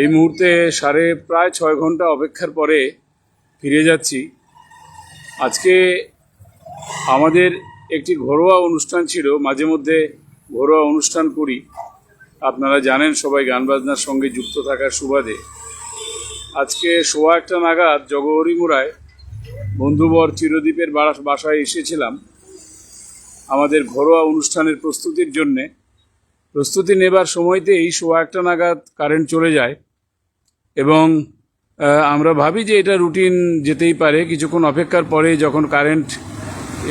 এই মুহূর্তে সাড়ে প্রায় ছয় ঘণ্টা অপেক্ষার পরে ফিরে যাচ্ছি। আজকে আমাদের একটি ঘরোয়া অনুষ্ঠান ছিল, মাঝে মধ্যে ঘরোয়া অনুষ্ঠান করি। আপনারা জানেন সবাই গান বাজনার সঙ্গে যুক্ত থাকার সুবাদে। আজকে সোয়া একটা নাগাদ জগহরিমুড়ায় বন্ধুবর চিরদ্বীপের বাসায় এসেছিলাম। আমাদের ঘরোয়া অনুষ্ঠানের প্রস্তুতির জন্যে। প্রস্তুতি নেবার সময়তেই সোয়া একটা নাগাদ কারেন্ট চলে যায়। এবং আমরা ভাবি যে এটা রুটিন যেতেই পারে। কিছুক্ষণ অপেক্ষার পরে যখন কারেন্ট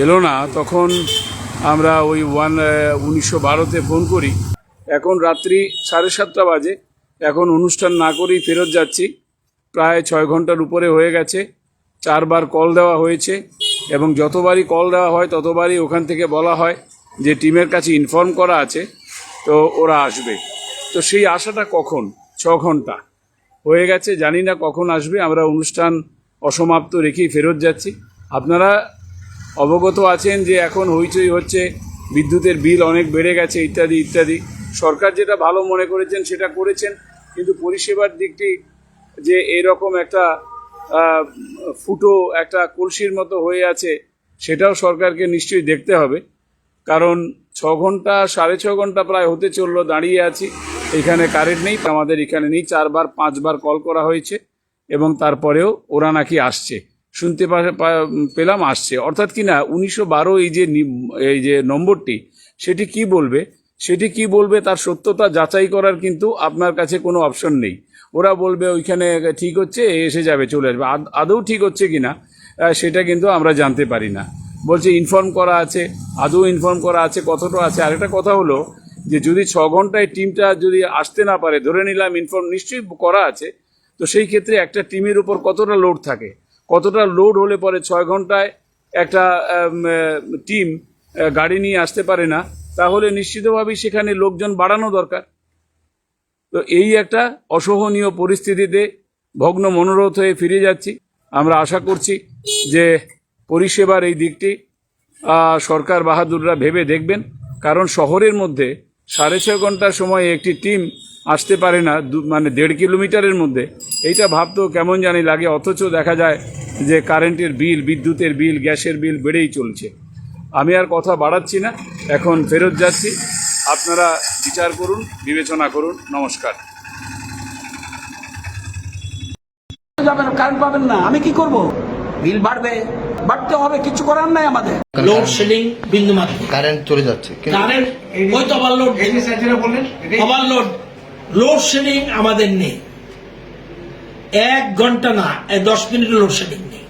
এলো না, তখন আমরা ওই ওয়ান উনিশশো বারোতে ফোন করি। এখন রাত্রি সাড়ে সাতটা বাজে। এখন অনুষ্ঠান না করেই ফেরত যাচ্ছি। প্রায় ছয় ঘণ্টার উপরে হয়ে গেছে। চারবার কল দেওয়া হয়েছে এবং যতবারই কল দেওয়া হয়, ততবারই ওখান থেকে বলা হয় যে টিমের কাছে ইনফর্ম করা আছে, তো ওরা আসবে। তো সেই আশাটা কখন? ছ ঘণ্টা। হয়ে গেছে, জানি না কখন আসবে, আমরা অনুষ্ঠান অসমাপ্ত রেখেই ফেরত যাচ্ছি। আপনারা অবগত আছেন যে এখন হইচই হচ্ছে, বিদ্যুতের বিল অনেক বেড়ে গেছে, ইত্যাদি ইত্যাদি। সরকার যেটা ভালো মনে করেছেন, সেটা করেছেন, কিন্তু পরিষেবার দিকটি যে এরকম একটা ফুটো, একটা কলসির মতো হয়ে আছে, সেটাও সরকারকে নিশ্চয়ই দেখতে হবে। কারণ ছ ঘণ্টা, সাড়ে ছ ঘণ্টা প্রায় হতে চলল, দাঁড়িয়ে আছি। এখানে কারেন্ট নেই, আমাদের এখানে নেই, চারবার, পাঁচবার কল করা হয়েছে এবং তারপরেও ওরা নাকি আসছে। শুনতে পেলাম আসছে। অর্থাৎ কি না, উনিশশো বারো এই যে এই যে নম্বরটি, সেটি কি বলবে? সেটি কি বলবে তার সত্যতা যাচাই করার কিন্তু আপনার কাছে কোনো অপশন নেই। ওরা বলবে ওইখানে ঠিক হচ্ছে এসে যাবে, চলে আসবে। আদৌ ঠিক হচ্ছে কি না সেটা কিন্তু আমরা জানতে পারি না। বলছে ইনফর্ম করা আছে, আদৌ ইনফর্ম করা আছে, কতটা আছে? আরেকটা কথা হলো যে যদি ছ ঘন্টায় টিমটা যদি আসতে না পারে, ধরে নিলাম ইনফর্ম নিশ্চয়ই করা আছে, তো সেই ক্ষেত্রে একটা টিমের উপর কতটা লোড থাকে? কতটা লোড হলে পরে ছয় ঘন্টায় একটা টিম গাড়ি নিয়ে আসতে পারে না? তাহলে নিশ্চিতভাবেই সেখানে লোকজন বাড়ানো দরকার। তো এই একটা অসহনীয় পরিস্থিতিতে ভগ্ন মনোরথ হয়ে ফিরে যাচ্ছি। আমরা আশা করছি যে পরিষেবার এই দিকটি সরকার বাহাদুররা ভেবে দেখবেন। কারণ শহরের মধ্যে সাড়ে ছয় ঘণ্টার সময় একটি টিম আসতে পারে না মানে দেড় কিলোমিটারের মধ্যে। এইটা ভাবতেও কেমন জানি লাগে, অথচ দেখা যায় যে কারেন্টের বিল, বিদ্যুতের বিল, গ্যাসের বিল বেড়েই চলছে। আমি আর কথা বাড়াচ্ছি না, এখন ফেরত যাচ্ছি। আপনারা বিচার করুন, বিবেচনা করুন। নমস্কার। যাবেন, কারেন্ট পাবেন না, আমি কি করব? বিল বাড়বে। বাড়তে হবে কিছু করার নাই আমাদের। লোডশেডিং বিন্দু মাত্র। কারেন্ট চলে যাচ্ছে কারেন্ট ওই তো ওভারলোড ওভারলোড লোডশেডিং আমাদের নেই। এক ঘণ্টা না দশ মিনিট লোডশেডিং নেই।